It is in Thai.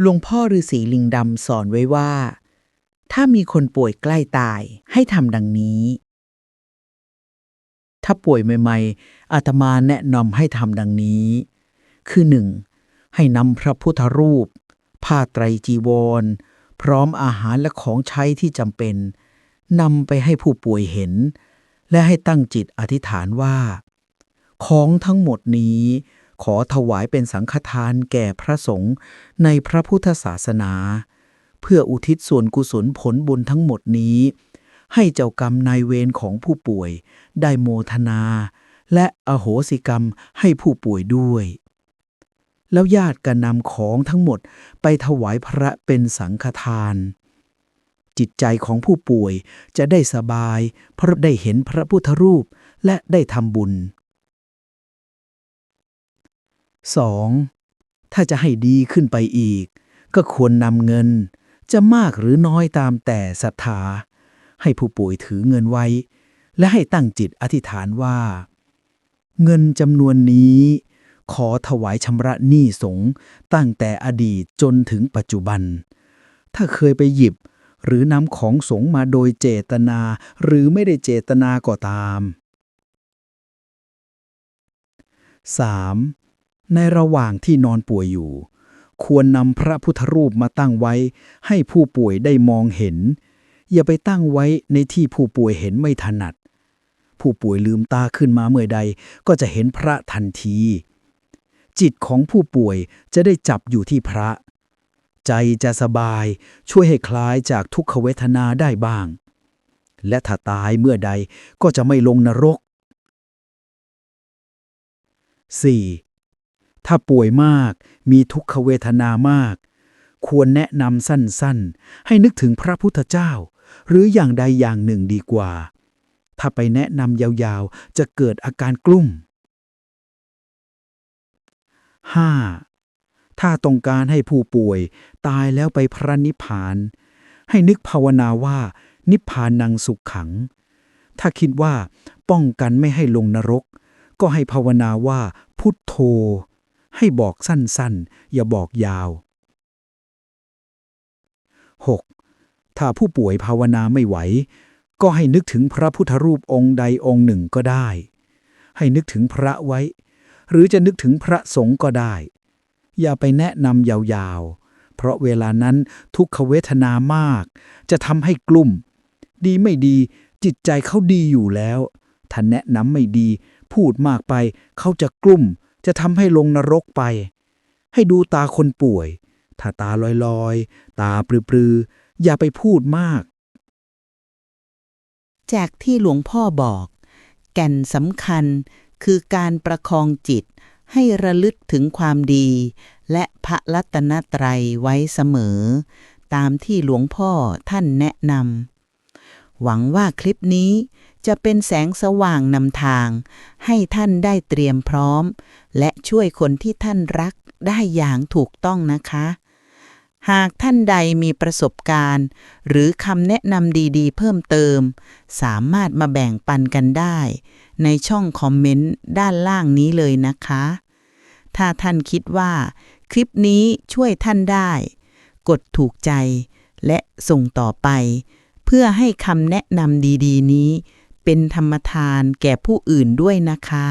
หลวงพ่อฤาษีลิงดำสอนไว้ว่า ถ้ามีคนป่วยใกล้ตายให้ทำดังนี้ ถ้าป่วยใหม่ๆอาตมาแนะนำให้ทำดังนี้ คือหนึ่งให้นำพระพุทธรูป ผ้าไตรจีวร พร้อมอาหารและของใช้ที่จำเป็นนำไปให้ผู้ป่วยเห็น และให้ตั้งจิตอธิษฐานว่า ของทั้งหมดนี้ ขอถวายเป็นสังฆทานแก่พระสงฆ์ในพระพุทธศาสนา เพื่ออุทิศส่วนกุศลผลบุญทั้งหมดนี้ ให้เจ้ากรรมนายเวรของผู้ป่วยได้โมทนา และอโหสิกรรมให้ผู้ป่วยด้วย แล้วญาติก็นำของทั้งหมดไปถวายพระเป็นสังฆทานจิตใจของผู้ป่วยจะได้สบาย เพราะได้เห็นพระพุทธรูปและได้ทำบุญ 2. ถ้าจะให้ดีขึ้นไปอีก ก็ควรนำเงิน จะมากหรือน้อยตามแต่ศรัทธา ให้ผู้ป่วยถือเงินไว้ และให้ตั้งจิตอธิษฐานว่า เงินจำนวนนี้ ขอถวายชำระหนี้สงฆ์ตั้งแต่อดีตจนถึงปัจจุบัน ถ้าเคยไปหยิบหรือนำของสงฆ์มาโดยเจตนาหรือไม่ได้เจตนาก็ตาม 3. ในระหว่างที่นอนป่วยอยู่ ควรนำพระพุทธรูปมาตั้งไว้ ให้ผู้ป่วยได้มองเห็น อย่าไปตั้งไว้ในที่ผู้ป่วยเห็นไม่ถนัด ผู้ป่วยลืมตาขึ้นมาเมื่อใดก็จะเห็นพระทันที จิตของผู้ป่วยจะได้จับอยู่ที่พระ ใจจะสบายช่วยให้คลายจากทุกขเวทนาได้บ้าง และถ้าตายเมื่อใดก็จะไม่ลงนรก 4. ถ้าป่วยมาก มีทุกขเวทนามาก ควรแนะนำสั้นๆ ให้นึกถึงพระพุทธเจ้า หรืออย่างใดอย่างหนึ่งดีกว่า ถ้าไปแนะนำยาวๆ จะเกิดอาการกลุ้ม 5. ถ้าต้องการให้ผู้ป่วยตายแล้วไปพระนิพพาน ให้นึกภาวนาว่า นิพพานังสุขขัง ถ้าคิดว่าป้องกันไม่ให้ลงนรก ก็ให้ภาวนาว่าพุทโธ ให้บอกสั้นๆ อย่าบอกยาว 6. ถ้าผู้ป่วยภาวนาไม่ไหว ก็ให้นึกถึงพระพุทธรูปองค์ใดองค์หนึ่งก็ได้ ให้นึกถึงพระไว้ หรือจะนึกถึงพระสงฆ์ก็ได้ อย่าไปแนะนำยาวๆ เพราะเวลานั้นทุกขเวทนามาก จะทำให้กลุ่ม ดีไม่ดีจิตใจเขาดีอยู่แล้วถ้าแนะนำไม่ดี พูดมากไปเขาจะกลุ่ม จะทำให้ลงนรกไป ให้ดูตาคนป่วย ถ้าตาลอยๆ ตาปลือๆ อย่าไปพูดมาก จากที่หลวงพ่อบอก แก่นสำคัญคือการประคองจิตให้ระลึกถึงความดี และพระรัตนตรัยไว้เสมอ ตามที่หลวงพ่อท่านแนะนำหวังว่าคลิปนี้ จะเป็นแสงสว่างนำทาง ให้ท่านได้เตรียมพร้อม และช่วยคนที่ท่านรักได้อย่างถูกต้องนะคะ หากท่านใดมีประสบการณ์ หรือคำแนะนำดีๆ เพิ่มเติม สามารถมาแบ่งปันกันได้ ในช่องคอมเมนต์ด้านล่างนี้เลยนะคะ ถ้าท่านคิดว่า คลิปนี้ช่วยท่านได้ กดถูกใจและส่งต่อไป เพื่อให้คำแนะนำดีๆ นี้ เป็นธรรมทานแก่ผู้อื่นด้วยนะคะ